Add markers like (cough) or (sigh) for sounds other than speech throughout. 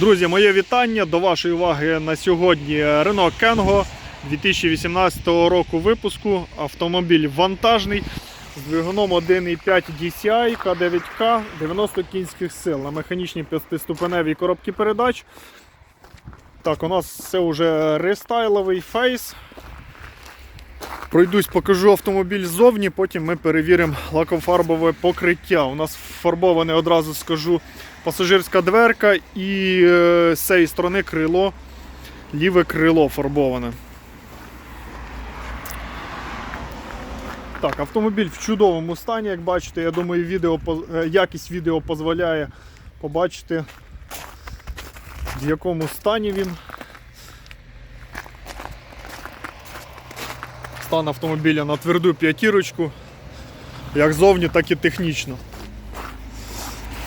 Друзі, моє вітання до вашої уваги на сьогодні Renault Kengo 2018 року випуску. Автомобіль вантажний з двигуном 1.5 DCI K9K 90 кінських сил на механічній п'ятиступеневій коробці передач. Так, у нас це вже рестайловий фейс. Пройдусь, покажу автомобіль ззовні, потім ми перевіримо лакофарбове покриття. У нас фарбоване, одразу скажу, пасажирська дверка і е, з цієї сторони крило, ліве крило фарбоване. Так, автомобіль в чудовому стані, як бачите, я думаю, відео, е, якість відео дозволяє побачити, в якому стані він. Стан автомобіля на тверду п'ятірочку, як зовні, так і технічно.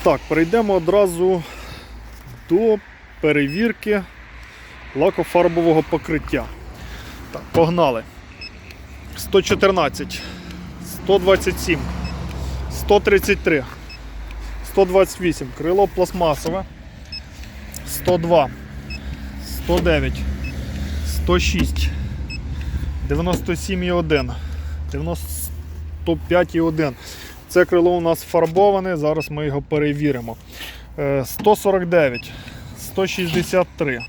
Так, перейдемо одразу до перевірки лакофарбового покриття. Так, погнали. 114, 127, 133, 128, крило пластмасове, 102, 109, 106. 97,1, 95,1. Це крило у нас фарбоване, зараз ми його перевіримо. Е, 149, 163,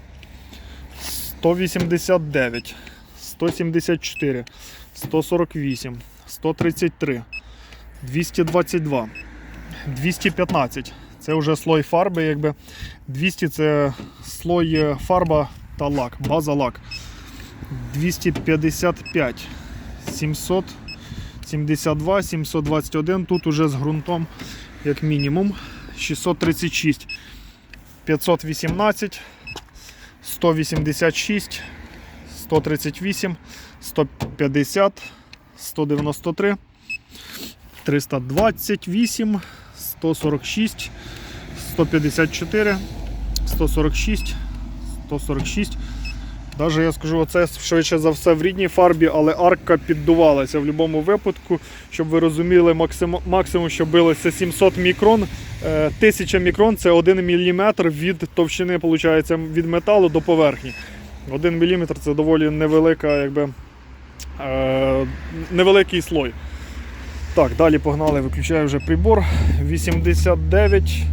189, 174, 148, 133, 222, 215. Це вже слой фарби, якби 200 це слой фарба та лак, база лак. 255, 772, 721. Тут уже з ґрунтом, як мінімум. 636, 518, 186, 138, 150, 193, 328, 146, 154, 146, 146. Даже я скажу, оце швидше за все в рідній фарбі, але арка піддувалася в будь-якому випадку, щоб ви розуміли, максимум, максимум що билося 700 мікрон. Е, 1000 мікрон це 1 мм від товщини, виходить, від металу до поверхні. 1 мм це доволі невелика, якби, е, невеликий слой. Так, далі погнали, виключаю вже прибор. 89,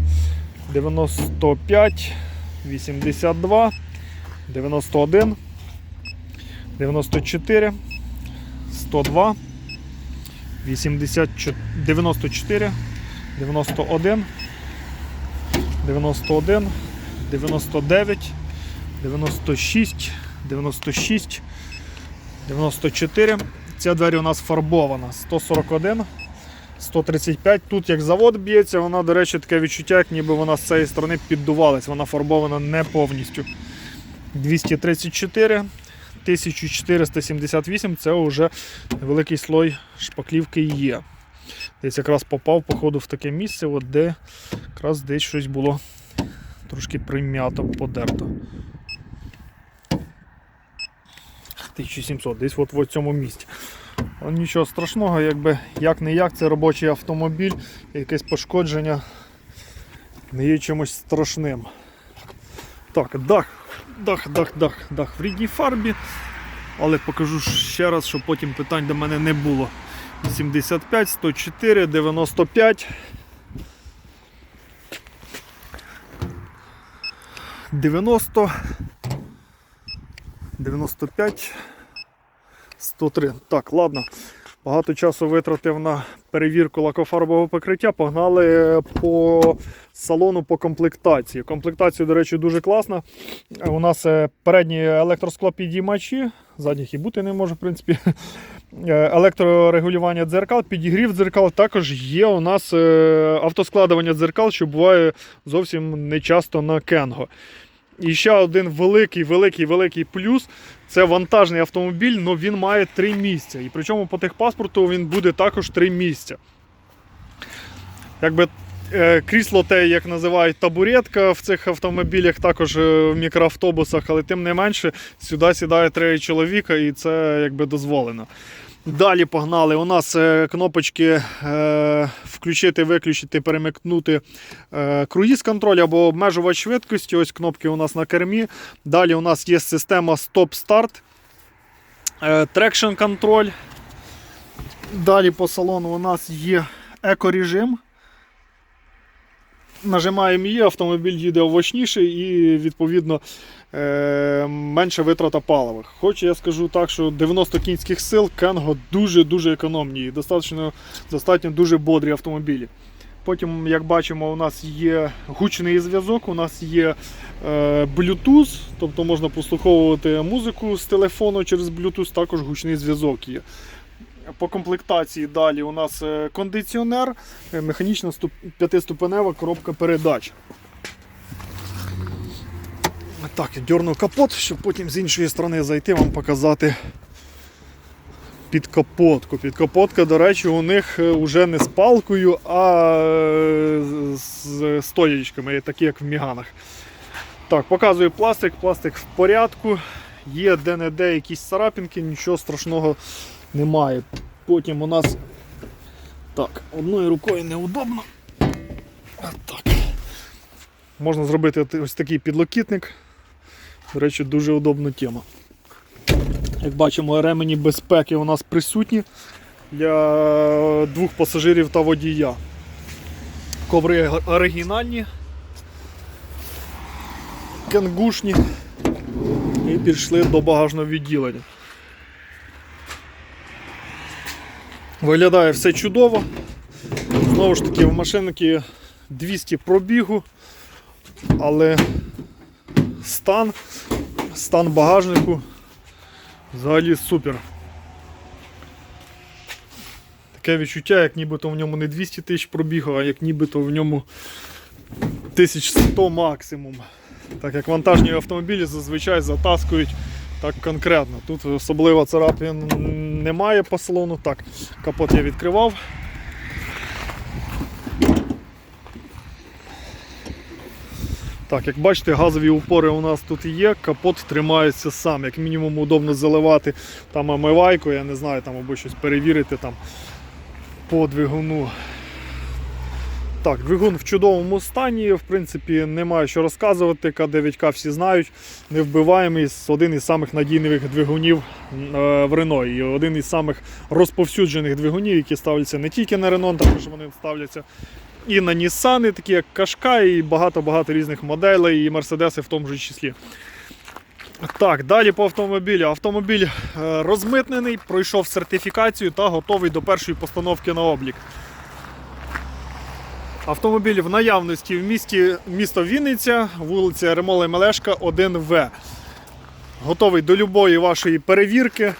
95, 82. 91, 94, 102, 84, 94, 91, 91, 99, 96, 96, 94. Ця двері у нас фарбована 141, 135. Тут як завод б'ється, вона, до речі, таке відчуття, як ніби вона з цієї сторони піддувалась. Вона фарбована не повністю. 234, 1478 це вже великий слой шпаклівки є. Десь якраз попав, походу, в таке місце, от де якраз десь щось було трошки прим'ято, подерто. 1700, десь от в цьому місці. Але нічого страшного, якби як не як, це робочий автомобіль, якесь пошкодження не є чимось страшним. Так, дах, дах, дах, дах, дах в рідній фарбі. Але покажу ще раз, щоб потім питань до мене не було. 75, 104, 95. 90, 95, 103. Так, ладно. Багато часу витратив на перевірку лакофарбового покриття. Погнали по салону по комплектації. Комплектація, до речі, дуже класна. У нас е, передні електросклопідіймачі, задніх і бути не може, в принципі. (laughs) Е, Електрорегулювання дзеркал, підігрів дзеркал. Також є у нас е, автоскладування дзеркал, що буває зовсім не часто на Кенго. І ще один великий, великий, великий плюс це вантажний автомобіль, але він має три місця. І причому по техпаспорту він буде також три місця. Якби е, крісло те, як називають табуретка в цих автомобілях, також е, в мікроавтобусах, але тим не менше сюди сідає три чоловіка і це якби дозволено. Далі погнали. У нас е, кнопочки е, включити, виключити, перемикнути е, круїз контроль або обмежувач швидкості. Ось кнопки у нас на кермі. Далі у нас є система стоп-старт, трекшн контроль. Далі по салону у нас є екорежим. Нажимаємо її, автомобіль їде овочніше і відповідно е, менша витрата палива. Хоч я скажу так, що 90 кінських сил Кенго дуже-дуже економні і достатньо, достатньо дуже бодрі автомобілі. Потім, як бачимо, у нас є гучний зв'язок, у нас є е, Bluetooth, тобто можна прослуховувати музику з телефону через Bluetooth, також гучний зв'язок є. По комплектації далі у нас е, кондиціонер, е, механічна ступ- п'ятиступенева коробка передач. Так, я дерну капот, щоб потім з іншої сторони зайти вам показати підкапотку. Підкапотка, до речі, у них вже не з палкою, а е, з стоячками, такі як в міганах. Так, показую пластик, пластик в порядку. Є де-не-де якісь царапінки, нічого страшного немає. Потім у нас так, одною рукою неудобно. Так. Можна зробити ось такий підлокітник. До речі, дуже удобна тема. Як бачимо, ремені безпеки у нас присутні для двох пасажирів та водія. Коври оригінальні, кенгушні і пішли до багажного відділення. Виглядає все чудово. Знову ж таки, в машинки 200 пробігу, але стан, стан багажнику взагалі супер. Таке відчуття, як нібито в ньому не 200 тисяч пробігу, а як нібито в ньому 1100 максимум. Так як вантажні автомобілі зазвичай затаскують так конкретно. Тут особливо царапин немає по салону. Так, капот я відкривав. Так, як бачите, газові упори у нас тут є, капот тримається сам. Як мінімум удобно заливати там омивайку, я не знаю, там або щось перевірити там по двигуну. Так, двигун в чудовому стані, в принципі, немає що розказувати. К9К всі знають, невбиваємий, один із самих надійних двигунів е, в Рено. І один із самих розповсюджених двигунів, які ставляться не тільки на Рено, також вони ставляться і на Ніссани, такі як Кашка, і багато-багато різних моделей, і Мерседеси в тому ж числі. Так, далі по автомобілю. Автомобіль е, розмитнений, пройшов сертифікацію та готовий до першої постановки на облік. Автомобіль в наявності в місті місто Вінниця, вулиця Ремола Мелешка, 1В. Готовий до любої вашої перевірки.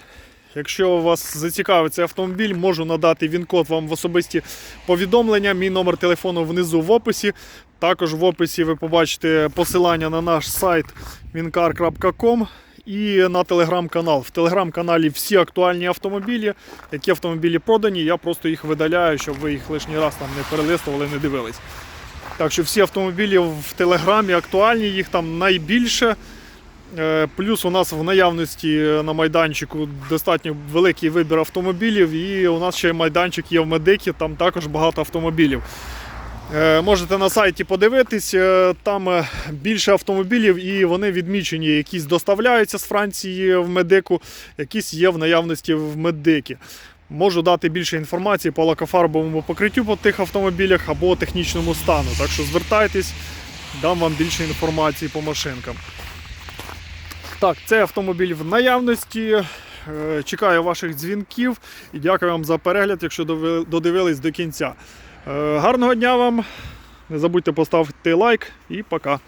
Якщо вас зацікавить цей автомобіль, можу надати він-код вам в особисті повідомлення. Мій номер телефону внизу в описі. Також в описі ви побачите посилання на наш сайт wincar.com і на телеграм-канал. В телеграм-каналі всі актуальні автомобілі, які автомобілі продані. Я просто їх видаляю, щоб ви їх лишній раз там не перелистували, не дивились. Так що всі автомобілі в телеграмі актуальні, їх там найбільше. Е, Плюс у нас в наявності на майданчику достатньо великий вибір автомобілів, і у нас ще майданчик є в Медикі, там також багато автомобілів. Е, Можете на сайті подивитись, е, там е, більше автомобілів і вони відмічені, якісь доставляються з Франції в Медику, якісь є в наявності в Медикі. Можу дати більше інформації по лакофарбовому покриттю по тих автомобілях або технічному стану. Так що звертайтесь, дам вам більше інформації по машинкам. Так, цей автомобіль в наявності. Чекаю ваших дзвінків і дякую вам за перегляд, якщо додивились до кінця. Е, Гарного дня вам! Не забудьте поставити лайк і пока.